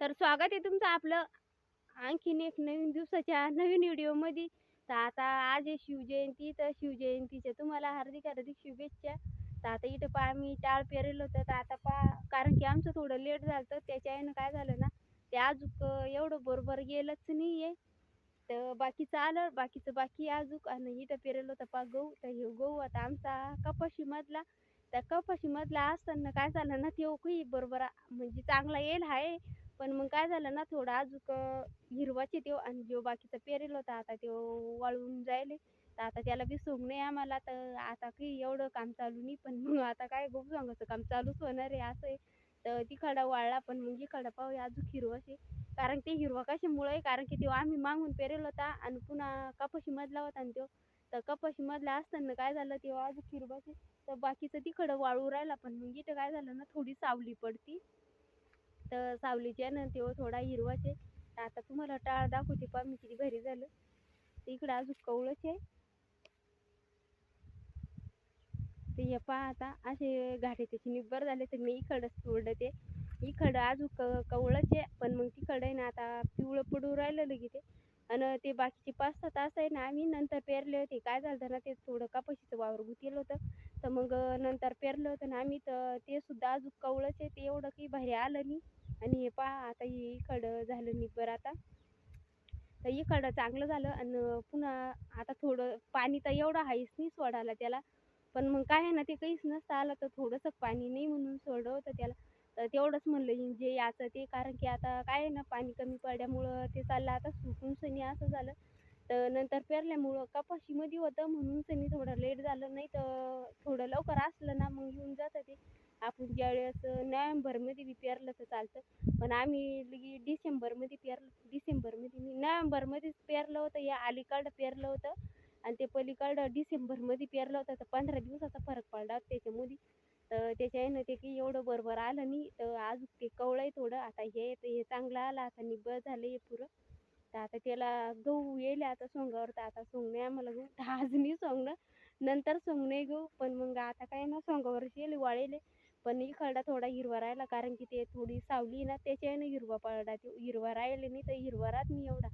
तर स्वागत आहे तुमचं आपलं आणखीन एक नवीन दिवसाच्या नवीन व्हिडिओमध्ये. तर आता आज आहे शिवजयंती तर शिवजयंतीच्या तुम्हाला हार्दिक हार्दिक शुभेच्छा. तर आता इथं पहा आम्ही टाळ पेरेल होतं. तर आता पहा कारण की आमचं थोडं लेट झालं तर त्याच्यानं काय झालं ना ते अजूक एवढं बरोबर गेलंच नाही आहे तर बाकीचं आलं बाकीचं बाकी अजूक. आणि इथं पेरेल होतं पहा गहू. तर हे गहू आता आमचा कपाशीमधला. त्या कपाशीमधला असताना काय झालं ना ते काही बरोबर म्हणजे चांगला येईल आहे पण मग काय झालं ना थोडं अजूक हिरवाचे तो आणि जो बाकीचा पेरेल होता आता तो वाळून जायले. तर आता त्याला बी सोंग नाही आम्हाला. तर आता काही एवढं काम चालू नाही. पण मग आता काय गहू सांगायचं काम चालूच होणार आहे असं आहे. तर तिकडा वाळला पण मग इकडं पाहूया अजून हिरवाचे कारण ते हिरवा कशामुळं आहे? कारण की तो आम्ही मागून पेरेल होता आणि पुन्हा कपाशीमधला होता आणि तो. तर कपाशीमधला असताना काय झालं तेव्हा अजून हिरवाचे तर बाकीचं तिकडं वाळू राहिला पण मग इथं काय झालं ना थोडी सावली पडती. तर सावलीच्या ना तेव्हा थोडा हिरवाचे तर आता तुम्हाला टाळ दाखवते पहा मी किती भरी झालं. तर इकडं अजून कवळच आहे. ते हे पहा आता असे घाटे त्याचे निब्बर झाले तर मी इकडंच तोडलं ते इकडं अजून क कवळच आहे पण मग तिकडं आहे ना आता पिवळं पडू राहिलं लगे ते आणि ते बाकीचे पाच सहा तास आहे ना आम्ही नंतर पेरले होते. काय झालं होतं ना ते थोडं कपाशीचं वावर गुतेलं होतं. तर मग नंतर पेरलं होतं ना आम्ही तर ते सुद्धा अजून कवळंच आहे. ते एवढं काही भारी आलं नाही. आणि हे पहा आता हे इकडं झालं निब्बर आता. तर इकडं चांगलं झालं. आणि पुन्हा आता थोडं पाणी तर एवढं आहेच नाही सोडायला त्याला. पण मग काय आहे ना ते काहीच नसतं आलं तर थोडंसं पाणी नाही म्हणून सोडलं होतं त्याला. तर तेवढंच म्हणलं जे याचं ते. कारण की आता काय आहे ना पाणी कमी पडल्यामुळं ते चाललं. आता सुकून सनी असं झालं. तर नंतर पेरल्यामुळं कपाशीमध्ये होतं म्हणून सनी थोडं लेट झालं. नाही तर थोडं लवकर असलं ना मग येऊन जातं ते. आपण ज्यावेळेस नोव्हेंबरमध्ये बी पेरलं तर चालतं. पण आम्ही लगी डिसेंबरमध्ये पेरलं डिसेंबरमध्ये मी नोव्हेंबरमध्येच पेरलं होतं. या अलीकडं पेरलं होतं. आणि ते पलीकडं डिसेंबरमध्ये पेरलं होतं. तर पंधरा दिवसाचा फरक पडला त्याच्यामध्ये. तर त्याच्यानं ते की एवढं बरोबर आलं नाही. तर आज ते कवळं आहे थोडं. आता हे तर हे चांगलं आलं. आता निब्बळ झालं हे पुरं. तर आता त्याला गहू येईल आता सोंगावर. तर आता सोंग नाही आम्हाला गहू. तर आज नाही सोंगणं. नंतर सोंग नाही गहू पण मग आता काय ना सोंगावरच येईल वाळेले पण इकडा थोडा हिरवा राहिला. कारण की ते थोडी सावली ना त्याच्यानं हिरवा पडला. हिरवा राहिले नाही तर हिरवा राहत नाही एवढा.